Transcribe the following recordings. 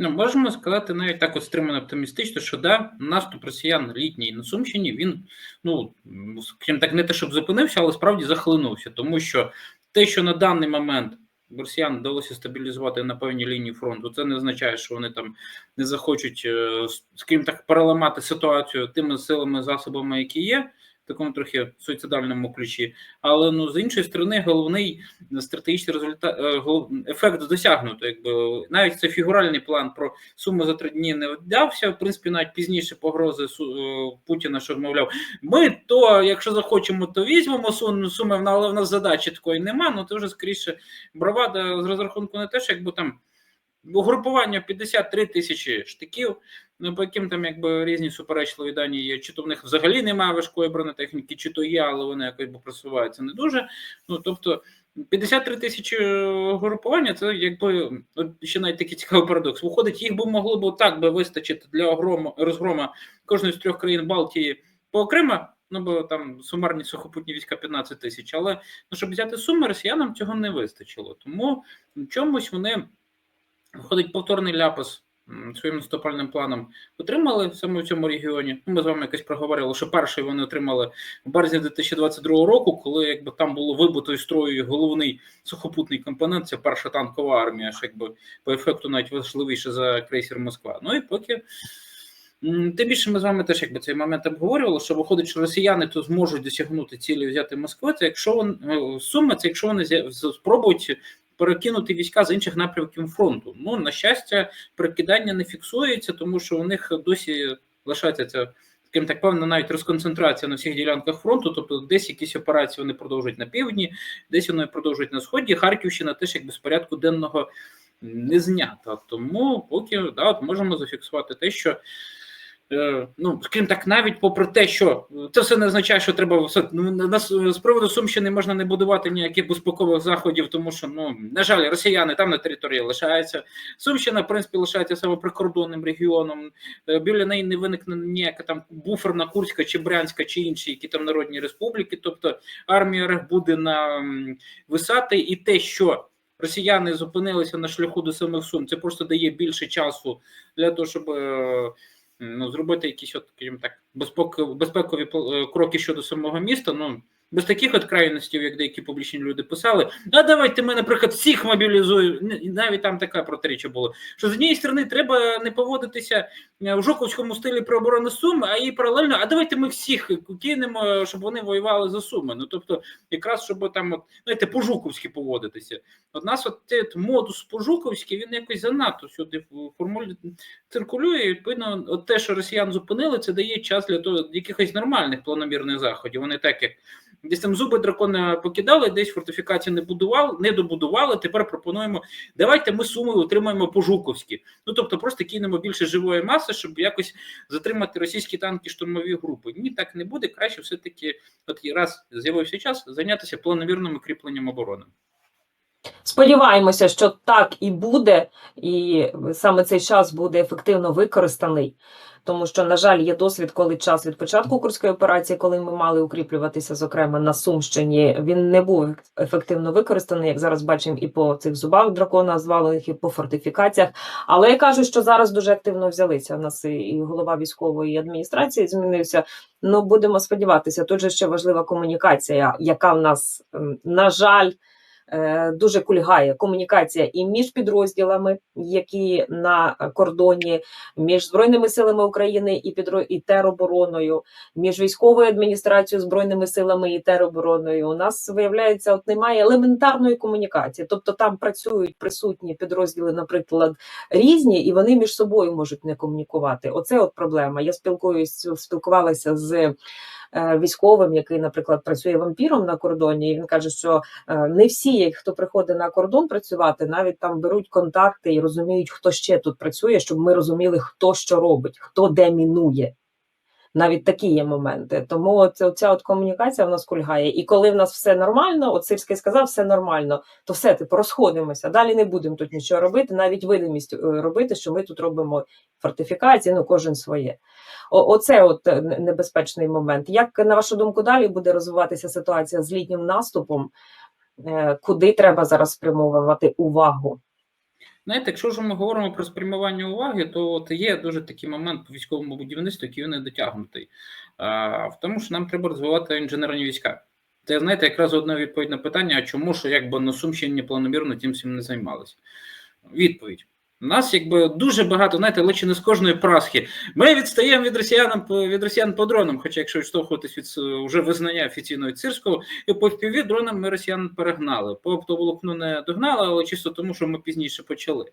Ну, можемо сказати навіть так от стримано оптимістично, що да, наступ росіян літній на Сумщині, він, ну, скажімо так, не те, щоб зупинився, але справді захлинувся. Тому що те, що на даний момент росіян вдалося стабілізувати на певній лінії фронту, це не означає, що вони там не захочуть, е, скажімо так, переламати ситуацію тими силами, засобами, які є. Такому трохи суїцидальному ключі, але ну з іншої сторони, головний стратегічний результат е, ефект досягнуто. Якби навіть цей фігуральний план про суму за три дні не вдався. В принципі, навіть пізніше погрози е, Путіна, що мовляв, ми то, якщо захочемо, то візьмемо суми, але в нас задачі такої нема. Ну це вже скоріше бравада з розрахунку не те, що якби там угрупування 53 тисячі штиків. Ну, по яким там якби різні суперечливі дані є, чи то в них взагалі немає важкої бронетехніки, чи то є, але вони якось просуваються не дуже. Ну тобто 53 тисячі групування, це якби ще навіть такий цікавий парадокс. Виходить, їх би могло б так би вистачити для огрому, розгрома кожної з трьох країн Балтії по окремо, ну бо там сумарні сухопутні війська 15 тисяч. Але ну, щоб взяти суми, росіянам цього не вистачило. Тому в чомусь вони виходить повторний ляпас своїм наступальним планом отримали саме в цьому регіоні. Ну, Ми з вами якось проговорили, що перший вони отримали в березні 2022 року, коли якби там було вибито із строю головний сухопутний компонент, це перша танкова армія, що якби по ефекту навіть важливіше за крейсер Москва. Ну і поки. Тим більше ми з вами теж якби цей момент обговорювали, що виходить, що росіяни то зможуть досягнути цілі взяти Москву. Це якщо вони е, суми, це якщо вони спробують перекинути війська з інших напрямків фронту. Ну на щастя, перекидання не фіксується, тому що у них досі лишається ця. Таким так певно, навіть розконцентрація на всіх ділянках фронту, тобто десь якісь операції вони продовжують на півдні, десь вони продовжують на сході. Харківщина теж якби з порядку денного не знята. Тому поки да, от можемо зафіксувати те, що ну, скажімо так, навіть попри те, що це все не означає, що треба все ну, на- на- з приводу Сумщини можна не будувати ніяких безпекових заходів, тому що ну на жаль, росіяни там на території лишаються. Сумщина, в принципі, лишається саме прикордонним регіоном. Е, Біля неї не виникне ніяка там буферна Курська чи Брянська чи інші, які там народні республіки. Тобто армія РФ буде на висати, і те, що росіяни зупинилися на шляху до самих Сум, це просто дає більше часу для того, щоб. Ну, зробити якісь, от, скажімо так, безпекові е, кроки щодо самого міста. Ну, без таких от крайностей, як деякі публічні люди писали, а давайте ми, наприклад, всіх мобілізуємо. Навіть там така протиріччя було. Що з однієї сторони треба не поводитися е, в жуковському стилі про оборону Суми, а і паралельно, а давайте ми всіх кинемо, щоб вони воювали за Суми. Ну тобто, якраз щоб там, от, знаєте, по-жуковськи поводитися. От нас от цей от модус по-жуковськи, він якось занадто сюди формулює циркулює. І, відповідно, от те, що росіян зупинили, це дає час для того якихось нормальних планомірних заходів. Вони так як десь там зуби дракона покидали, десь фортифікації не будували, не добудували. Тепер пропонуємо. Давайте ми суми отримаємо по жуковськи. Ну тобто, просто кинемо більше живої маси, щоб якось затримати російські танки штурмові групи. Ні, так не буде. Краще все таки, от раз з'явився час, зайнятися планомірним укріпленням оборони. Сподіваємося, що так і буде, і саме цей час буде ефективно використаний. Тому що, на жаль, є досвід, коли час від початку курської операції, коли ми мали укріплюватися, зокрема на Сумщині, він не був ефективно використаний, як зараз бачимо, і по цих зубах дракона звалених, і по фортифікаціях. Але я кажу, що зараз дуже активно взялися. У нас і- голова військової адміністрації змінився. Ну будемо сподіватися. Тут же ще важлива комунікація, яка в нас, на жаль, дуже кульгає комунікація і між підрозділами, які на кордоні, між збройними силами України і підро... і теробороною, між військовою адміністрацією, збройними силами і теробороною. У нас виявляється, от немає елементарної комунікації. Тобто там працюють присутні підрозділи, наприклад, різні, і вони між собою можуть не комунікувати. Оце от проблема. Я спілкуюсь, спілкувалася з. Е, Військовим, який, наприклад, працює вампіром на кордоні, і він каже, що е, не всі, хто приходить на кордон працювати, навіть там беруть контакти і розуміють, хто ще тут працює, щоб ми розуміли, хто що робить, хто де мінує. Навіть такі є моменти. Тому оця, оця от комунікація в нас кульгає. І коли в нас все нормально, от Сирський сказав, все нормально, то все, типу, розходимося. Далі не будемо тут нічого робити, навіть видимість е, робити, що ми тут робимо фортифікації, ну кожен своє. О, оце от е, небезпечний момент. Як на вашу думку, далі буде розвиватися ситуація з літнім наступом? Е, Куди треба зараз спрямовувати увагу? Знаєте, якщо ж ми говоримо про спрямування уваги, то от є дуже такий момент по військовому будівництву, який не дотягнутий. А, тому, що нам треба розвивати інженерні війська. Це знаєте, якраз одна відповідь на питання: а чому ж якби на Сумщині планомірно тим всім не займалися? Відповідь. Нас якби дуже багато, знаєте, лише не з кожної прасхи. Ми відстаємо від росіян від росіян по дронам. Хоча, якщо відштовхуватись від е, вже визнання офіційного цирського, і по FPV дронам ми росіян перегнали. По оптоволокну не догнали, але чисто тому, що ми пізніше почали.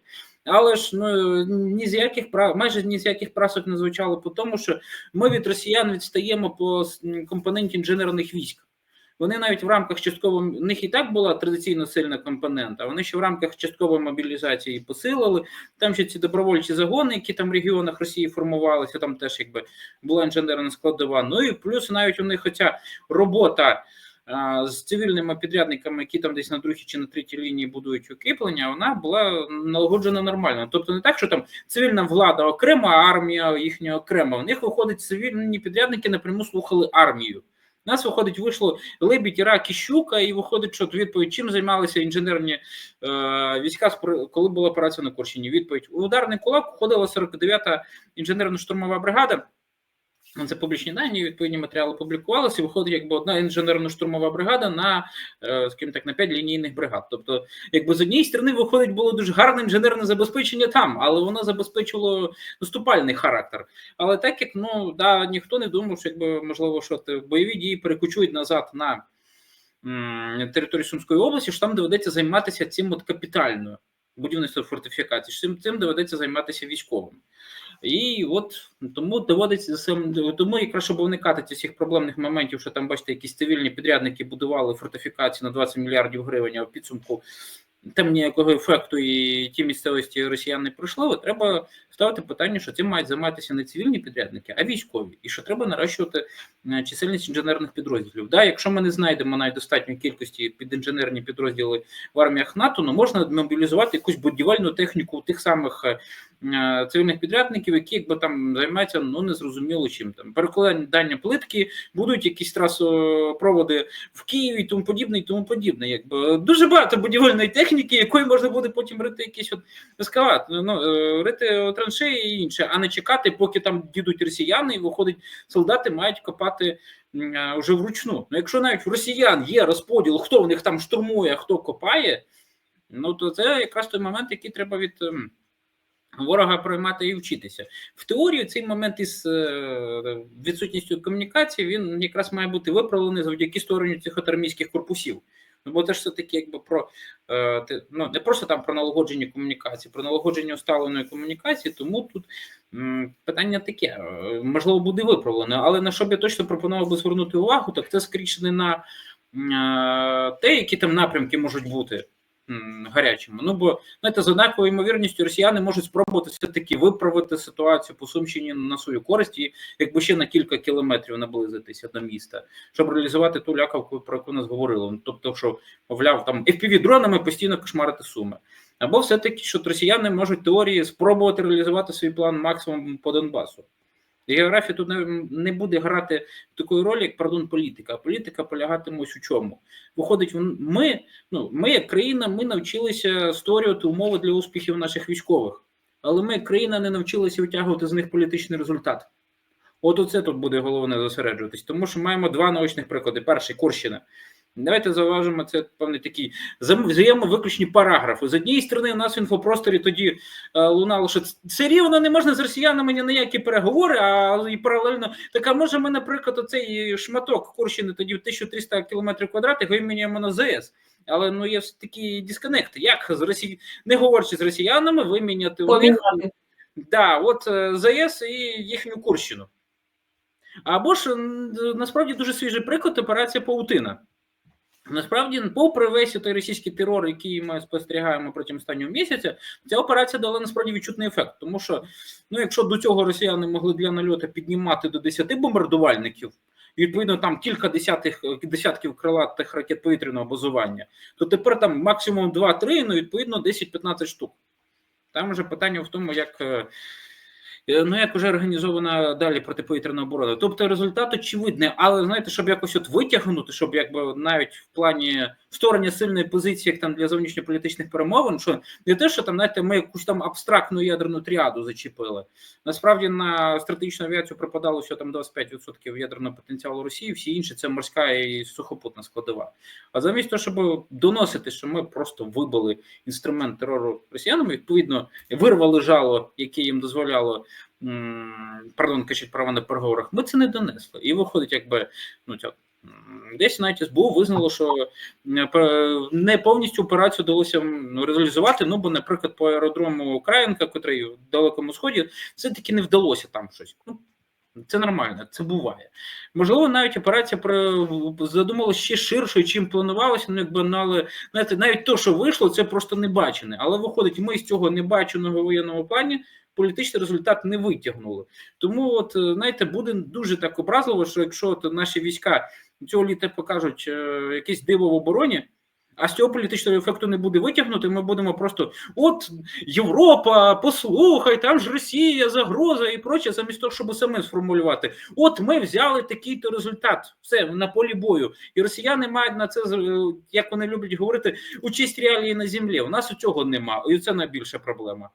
Але ж ну ні з яких прав, майже ні з яких прасок не звучало по тому, що ми від росіян відстаємо по компоненті інженерних військ. Вони навіть в рамках часткової, в них і так була традиційно сильна компонента, вони ще в рамках часткової мобілізації посилили. Там ще ці добровольчі загони, які там в регіонах Росії формувалися, там теж якби була інженерна складова. Ну і плюс навіть у них оця робота з цивільними підрядниками, які там десь на другій чи на третій лінії будують укріплення, вона була налагоджена нормально. Тобто не так, що там цивільна влада окрема, армія їхня окрема. У них виходить цивільні підрядники напряму слухали армію. У нас виходить, вийшло Лебідь, рак і Щука, і виходить, що відповідь, чим займалися інженерні е, війська, коли була операція на Курщині. Відповідь у ударний кулак входила 49-та інженерно-штурмова бригада. Ну, Це публічні дані, відповідні матеріали публікувалися. Виходить, якби одна інженерно-штурмова бригада на, е, скажімо так, на 5 лінійних бригад. Тобто, якби з однієї сторони виходить, було дуже гарне інженерне забезпечення там, але воно забезпечило наступальний характер. Але так як ну да, ніхто не думав, що якби можливо, що бойові дії перекочують назад на територію Сумської області, що там доведеться займатися цим от капітальною будівництвом фортифікацій, що цим доведеться займатися військовим. І от тому доводиться тому якраз щоб уникати цих всіх проблемних моментів, що там бачите, якісь цивільні підрядники будували фортифікації на 20 мільярдів гривень, а в підсумку там ніякого ефекту і ті місцевості росіян не пройшли. Треба ставити питання, що цим мають займатися не цивільні підрядники, а військові, і що треба наращувати е, чисельність інженерних підрозділів. Да, якщо ми не знайдемо навіть достатньої кількості під інженерні підрозділи в арміях НАТО, ну можна мобілізувати якусь будівельну техніку тих самих е, цивільних підрядників, які якби там займаються ну незрозуміло чим там перекладання плитки, будуть якісь трасопроводи в Києві, і тому подібне, і тому подібне. Якби дуже багато будівельної техніки, якою можна буде потім рити якісь от ескават, ну е, рити траншеї і інше, а не чекати, поки там дідуть росіяни, і виходить, солдати мають копати е, вже вручну. Ну, якщо навіть в росіян є розподіл, хто в них там штурмує, хто копає, ну то це якраз той момент, який треба від. Ворога приймати і вчитися в теорії. Цей момент із е, відсутністю комунікації він якраз має бути виправлений завдяки створенню цих армійських корпусів. Ну, бо це ж все таки, якби про е, ну не просто там про налагодження комунікації, про налагодження усталеної комунікації. Тому тут питання таке е, можливо буде виправлено, але на що б я точно пропонував би звернути увагу, так це скоріше не на е, те, які там напрямки можуть бути гарячими. Ну бо знаєте, з однаковою ймовірністю росіяни можуть спробувати все таки виправити ситуацію по Сумщині на свою користь і якби ще на кілька кілометрів наблизитися до міста, щоб реалізувати ту лякавку, про яку нас говорили. Ну, Тобто, що мовляв, там fpv дронами постійно кошмарити суми. Або все-таки, що росіяни можуть теорії спробувати реалізувати свій план максимум по Донбасу. Географія тут не буде грати такої ролі, як пардон, політика. Політика полягатиме ось у чому. Виходить, ми, ну, ми як країна, ми навчилися створювати умови для успіхів наших військових, але ми, як країна, не навчилися витягувати з них політичний результат. От оце тут буде головне зосереджуватись, тому що маємо два наочних приклади. Перший Курщина. Давайте зауважимо, це певний такий взаємовиключні параграфи. З однієї сторони, у нас в інфопросторі тоді е, лунало, що ц- все рівно не можна з росіянами ні на які переговори, а і паралельно так, а може ми, наприклад, оцей шматок Курщини тоді в 1300 кілометрів квадратних виміняємо на ЗС. Але ну є такі дисконекти. Як з Росії, не говорячи з росіянами, виміняти у них. Да, от е, ЗАЕС і їхню Курщину. Або ж насправді дуже свіжий приклад операція Паутина. Насправді, попри весь той російський терор, який ми спостерігаємо протягом останнього місяця, ця операція дала насправді відчутний ефект. Тому що, ну, якщо до цього росіяни могли для нальоту піднімати до 10 бомбардувальників, і відповідно там кілька десятих, десятків крилатих ракет повітряного базування, то тепер там максимум 2-3, ну відповідно 10-15 штук. Там вже питання в тому, як, е, ну як вже організована далі протиповітряна оборона. Тобто результат очевидний, але знаєте, щоб якось от витягнути, щоб якби навіть в плані створення сильної позиції, як там для зовнішньополітичних перемовин, що не те, що там знаєте, ми якусь там абстрактну ядерну тріаду зачепили. Насправді на стратегічну авіацію припадало що там 25% ядерного потенціалу Росії, всі інші це морська і сухопутна складова. А замість того, щоб доносити, що ми просто вибили інструмент терору росіянам, відповідно вирвали жало, яке їм дозволяло пардон, качать права на переговорах. Ми це не донесли. І виходить, якби ну ця. Десь навіть СБУ визнало, що не повністю операцію вдалося реалізувати. Ну бо, наприклад, по аеродрому Українка, котрий в далекому сході, все таки не вдалося там щось. Ну це нормально, це буває. Можливо, навіть операція задумалася ще ширшою, чим планувалося. Ну якби ну, але знаєте, навіть то, що вийшло, це просто не бачене. Але виходить, ми з цього небаченого воєнного плані політичний результат не витягнули. Тому, от е, знаєте, буде дуже так образливо, що якщо от наші війська цього літа покажуть е, якесь диво в обороні. А з цього політичного ефекту не буде витягнути. Ми будемо просто от Європа, послухай, там ж Росія, загроза і проче, замість того, щоб самим сформулювати. От ми взяли такий-то результат, все на полі бою, і росіяни мають на це е, як вони люблять говорити, участь реалії на землі. У нас у цього нема, і це найбільша проблема.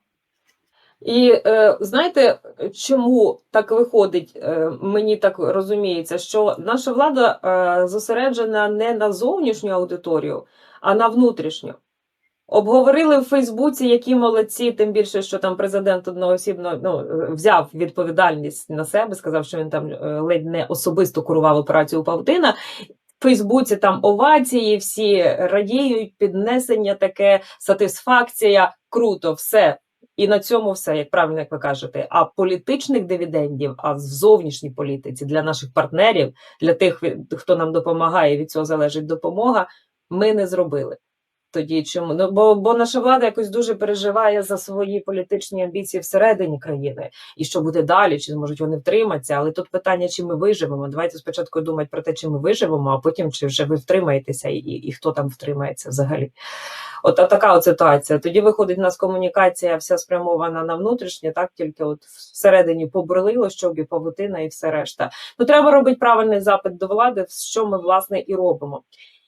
І е, знаєте, чому так виходить? Е, мені так розуміється, що наша влада е, зосереджена не на зовнішню аудиторію, а на внутрішню. Обговорили в Фейсбуці, які молодці, тим більше, що там президент одноосібно ну, е, взяв відповідальність на себе, сказав, що він там е, ледь не особисто курував операцію Павтина. В Фейсбуці там овації, всі радіють, піднесення таке, сатисфакція, круто, все. І на цьому все, як правильно як ви кажете. А політичних дивідендів, а в зовнішній політиці для наших партнерів, для тих, хто нам допомагає, від цього залежить допомога, ми не зробили. Тоді чому? Ну бо, бо наша влада якось дуже переживає за свої політичні амбіції всередині країни, і що буде далі, чи зможуть вони втриматися. Але тут питання, чи ми виживемо. Давайте спочатку думати про те, чи ми виживемо, а потім чи вже ви втримаєтеся, і, і, і хто там втримається взагалі. От така от ситуація. Тоді виходить, у нас комунікація вся спрямована на внутрішнє, так тільки от всередині побурлило, щоб і павутина, і все решта. Ну треба робити правильний запит до влади, що ми власне і робимо.